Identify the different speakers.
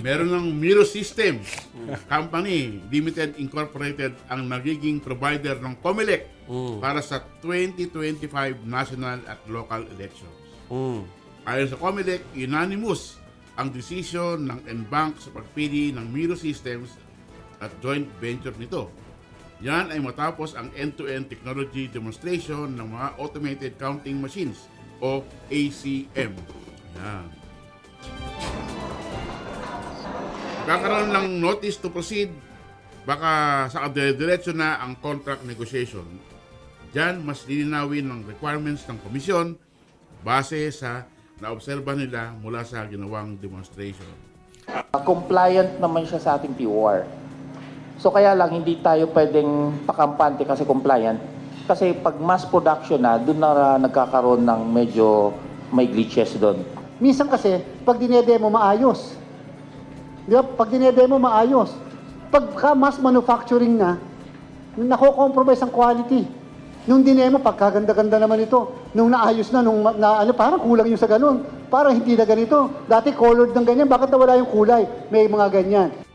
Speaker 1: meron ng Miro Systems Company Limited Incorporated ang nagiging provider ng COMELEC
Speaker 2: Mm.
Speaker 1: para sa 2025 national at local elections.
Speaker 2: Mm.
Speaker 1: Ayon sa COMELEC, unanimous ang desisyon ng NBank sa pagpili ng Miro Systems at joint venture nito. Yan ay matapos ang end-to-end technology demonstration ng mga automated counting machines o ACM. Yan. Kakaroon ng notice to proceed, baka sa diretso na ang contract negotiation. Diyan, mas lilinawin ng requirements ng komisyon base sa naobserba nila mula sa ginawang demonstration.
Speaker 3: Uh, compliant naman siya sa ating POR. So kaya lang hindi tayo pwedeng pakampante kasi compliant. Kasi pag mass production na, doon na nagkakaroon ng medyo may glitches doon.
Speaker 4: Minsan kasi, pag dinedemo maayos. Di ba? Pag dinedemo maayos. Pagka mass manufacturing na, nako-compromise ang quality. Nung dinemo, pagkaganda-ganda naman ito. Nung naayos na, nung na, ano, parang kulang yung sa ganun. Parang hindi na ganito. Dati colored ng ganyan, bakit nawala yung kulay? May mga ganyan.